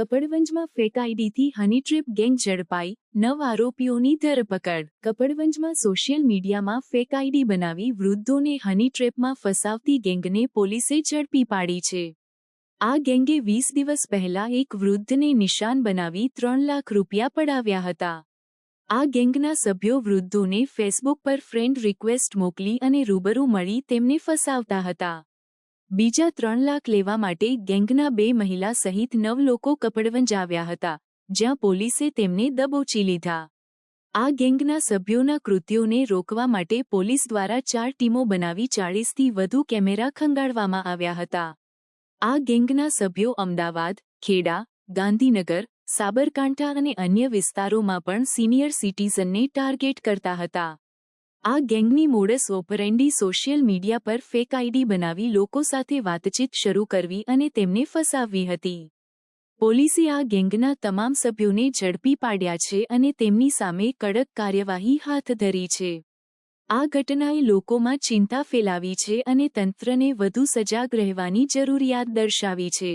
કપડવંજમાં fake આઈડીથી honey trip gang ઝડપાઈ, નવ આરોપીઓની ધરપકડ. કપડવંજમાં સોશિયલ મીડિયામાં ફેક આઈડી બનાવી વૃદ્ધોને હની ટ્રેપમાં ફસાવતી ગેંગને પોલીસે ઝડપી પાડી છે. આ ગેંગે વીસ દિવસ પહેલા એક વૃદ્ધને નિશાન બનાવી ત્રણ લાખ રૂપિયા પડાવ્યા હતા. આ ગેંગના સભ્યો વૃદ્ધોને ફેસબુક પર ફ્રેન્ડ રિક્વેસ્ટ મોકલી અને રૂબરૂ મળી તેમને ફસાવતા હતા. બીજા ત્રણ લાખ લેવા માટે ગેંગના બે મહિલા સહિત નવ લોકો કપડવંજ આવ્યા હતા, જ્યાં પોલીસે તેમને દબોચી લીધા. આ ગેંગના સભ્યોના કૃત્યોને રોકવા માટે પોલીસ દ્વારા ચાર ટીમો બનાવી ચાળીસથી વધુ કેમેરા ખંગાડવામાં આવ્યા હતા. આ ગેંગના સભ્યો અમદાવાદ, ખેડા, ગાંધીનગર, સાબરકાંઠા અને અન્ય વિસ્તારોમાં પણ સિનિયર સિટીઝનને ટાર્ગેટ કરતા હતા. આ ગેંગની મોડસ ઓપરેન્ડી સોશિયલ મીડિયા પર ફેક આઈડી બનાવી લોકો સાથે વાતચીત શરૂ કરવી અને તેમને ફસાવવી હતી. પોલીસે આ ગેંગના તમામ સભ્યોને ઝડપી પાડ્યા છે અને તેમની સામે કડક કાર્યવાહી હાથ ધરી છે. આ ઘટનાએ લોકોમાં ચિંતા ફેલાવી છે અને તંત્રને વધુ સજાગ રહેવાની જરૂરિયાત દર્શાવી છે.